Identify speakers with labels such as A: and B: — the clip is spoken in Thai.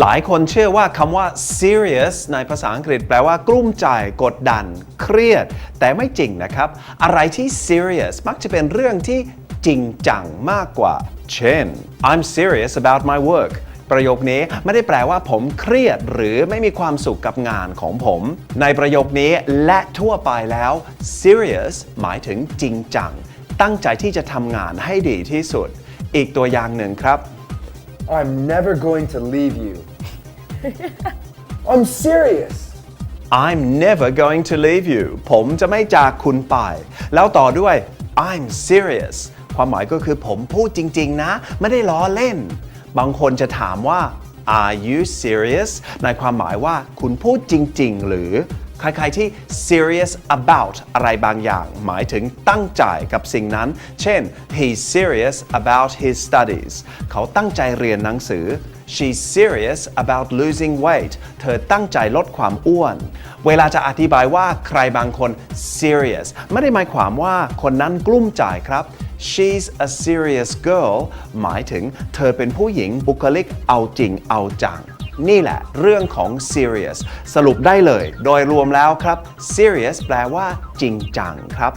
A: หลายคนเชื่อว่าคำว่า serious ในภาษาอังกฤษแปลว่ากลุ้มใจ กดดัน เครียด แต่ไม่จริงนะครับ อะไรที่ serious มักจะเป็นเรื่องที่จริงจังมากกว่า เช่น I'm serious about my work ประโยคนี้ไม่ได้แปลว่าผมเครียดหรือไม่มีความสุขกับงานของผม ในประโยคนี้และทั่วไปแล้ว serious หมายถึงจริงจัง ตั้งใจที่จะทำงานให้ดีที่สุด อีกตัวอย่างหนึ่งครับ
B: I'm never going to leave you. I'm serious.
A: I'm never going to leave you ผมจะไม่จากคุณไป แล้วต่อด้วย I'm serious ความหมายก็คือผมพูดจริง ๆ นะ ไม่ได้ล้อเล่น บางคนจะถามว่า Are you serious ในความหมายว่าคุณพูดจริง ๆ หรือ ใครๆที่ serious about อะไรบางอย่าง หมายถึงตั้งใจกับสิ่งนั้น เช่น he's serious about his studies เขาตั้งใจเรียนหนังสือ she's serious about losing weight เธอตั้งใจลดความอ้วน เวลาจะอธิบายว่าใครบางคน serious ไม่ได้หมายความว่าคนนั้นกลุ้มใจครับ she's a serious girl หมายถึงเธอเป็นผู้หญิงบุคลิกเอาจริงเอาจัง นี่แหละเรื่องของ serious สรุปได้เลย โดยรวมแล้วครับ serious แปลว่าจริงจังครับ